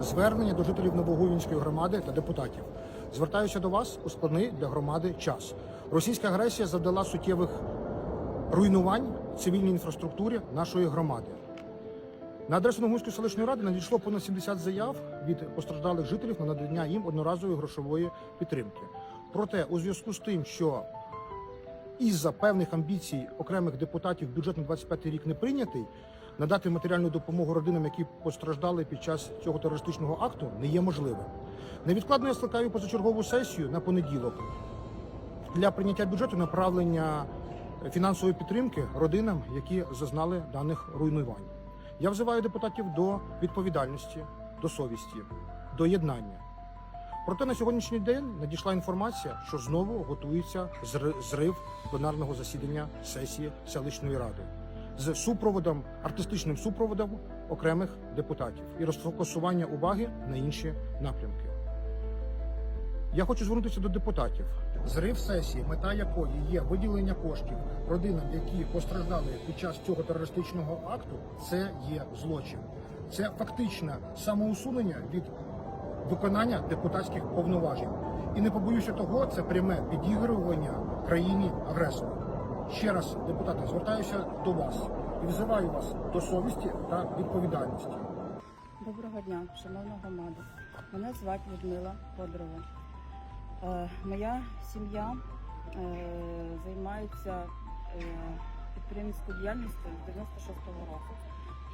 звернення до жителів Новогувінської громади та депутатів. Звертаюся до вас у складний для громади час. Російська агресія завдала суттєвих руйнувань цивільній інфраструктурі нашої громади. На адресу Новгунської селищної ради надійшло понад 70 заяв від постраждалих жителів на надання їм одноразової грошової підтримки. Проте, у зв'язку з тим, що із-за певних амбіцій окремих депутатів бюджет на 25 рік не прийнятий, надати матеріальну допомогу родинам, які постраждали під час цього терористичного акту, не є можливим. Невідкладно я скликаю позачергову сесію на понеділок для прийняття бюджету направлення фінансової підтримки родинам, які зазнали даних руйнувань. Я взиваю депутатів до відповідальності, до совісті, до єднання. Проте на сьогоднішній день надійшла інформація, що знову готується зрив пленарного засідання сесії селищної ради з супроводом, артистичним супроводом окремих депутатів і розфокусування уваги на інші напрямки. Я хочу звернутися до депутатів. Зрив сесії, мета якої є виділення коштів родинам, які постраждали під час цього терористичного акту, це є злочин. Це фактичне самоусунення від виконання депутатських повноважень. І не побоюся того, це пряме підігрування країні агресору. Ще раз, депутати, звертаюся до вас і взиваю вас до совісті та відповідальності. Доброго дня, шановна громада. Мене звати Людмила Подорова. Е, моя сім'я е, займається е, підприємницькою діяльністю з 96-го року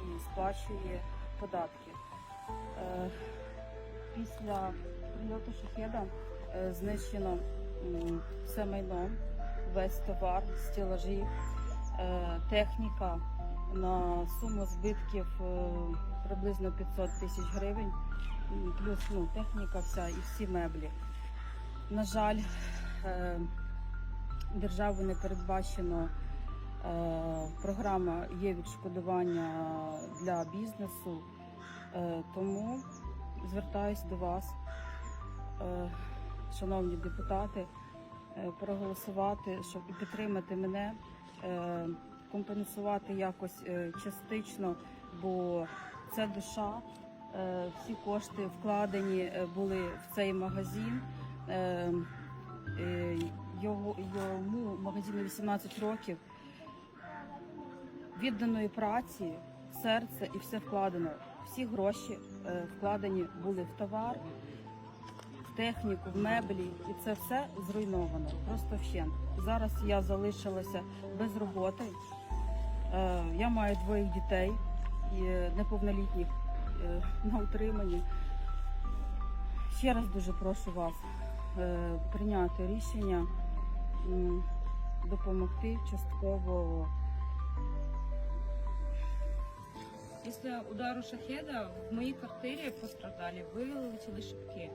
і сплачує податки. Е, після прильоту шахеда е, знищено м, все майно, весь товар, стелажі, е, техніка на суму збитків е, приблизно 500 тисяч гривень, плюс ну, техніка вся і всі меблі. На жаль, е, державою не передбачено програма є відшкодування для бізнесу, тому звертаюсь до вас, шановні депутати, проголосувати, щоб підтримати мене, е, компенсувати якось е, частично, бо це душа. Е, Всі кошти вкладені е, були в цей магазин. Е, е, Його, йому магазину 18 років відданої праці, серце і все вкладено. Всі гроші е, вкладені були в товар, техніку, в меблі, і це все зруйновано. Просто вщент. Зараз я залишилася без роботи. Е, Я маю двоїх дітей неповнолітніх е, на утриманні. Ще раз дуже прошу вас е, прийняти рішення, допомогти частково. Після удару шахеда в моїй квартирі постраждалі вилетіли шибки.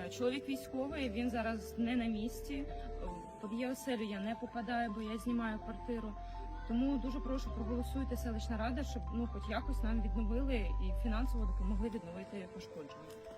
Е, Чоловік військовий, він зараз не на місці. Під є оселю я не попадаю, бо я знімаю квартиру. Тому дуже прошу проголосуйте селищна рада, щоб ну хоч якось нам відновили і фінансово допомогли відновити пошкодження.